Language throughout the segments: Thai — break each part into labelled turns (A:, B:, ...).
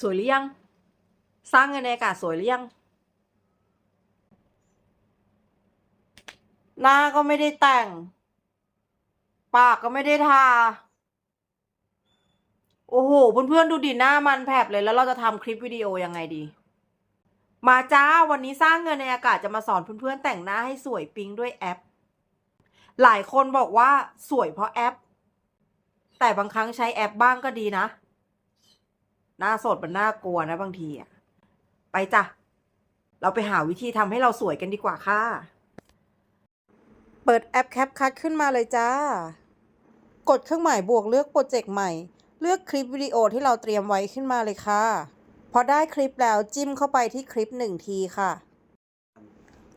A: สวยหรือยัง สร้างเงินในอากาศสวยหรือยัง หน้าก็ไม่ได้แต่ง ปากก็ไม่ได้ทา โอ้โห เพื่อนๆดูดิหน้ามันแผลบเลยแล้วเราจะทำคลิปวิดีโอยังไงดี มาจ้าวันนี้สร้างเงินในอากาศจะมาสอนเพื่อนๆแต่งหน้าให้สวยปิ๊งด้วยแอป หลายคนบอกว่าสวยเพราะแอป แต่บางครั้งใช้แอปบ้างก็ดีนะ หน้าสดมันน่ากลัวนะบางทีอะ ไปจ้ะ เราไปหาวิธีทำให้เราสวยกันดีกว่าค่ะ เปิดแอปแคปคัดขึ้นมาเลยจ้า กดเครื่องหมายบวกเลือกโปรเจกต์ใหม่ เลือกคลิปวิดีโอที่เราเตรียมไว้ขึ้นมาเลยค่ะ พอได้คลิปแล้วจิ้มเข้าไปที่คลิปหนึ่งทีค่ะ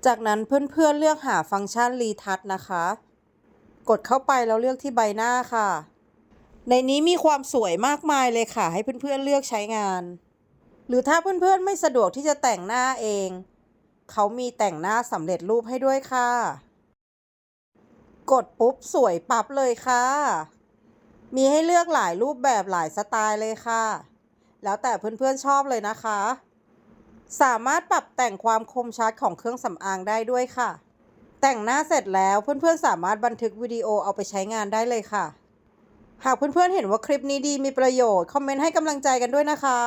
A: จากนั้นเพื่อนๆเลือกหาฟังก์ชันรีทัชนะคะ กดเข้าไปแล้วเลือกที่ใบหน้าค่ะ ในนี้มีความสวยมากมายเลยค่ะ ให้เพื่อนๆเลือกใช้งาน หรือถ้าเพื่อนๆไม่สะดวกที่จะแต่งหน้าเอง เขามีแต่งหน้าสำเร็จรูปให้ด้วยค่ะ กดปุ๊บสวยปั๊บเลยค่ะ มีให้เลือกหลายรูปแบบหลายสไตล์เลยค่ะ แล้วแต่เพื่อนๆชอบเลยนะคะ สามารถปรับแต่งความคมชัดของเครื่องสำอางได้ด้วยค่ะ แต่งหน้าเสร็จแล้วเพื่อนๆสามารถบันทึกวิดีโอเอาไปใช้งานได้เลยค่ะ หากเพื่อนๆเห็นว่าคลิปนี้ดีมีประโยชน์ คอมเมนต์ให้กำลังใจกันด้วยนะคะ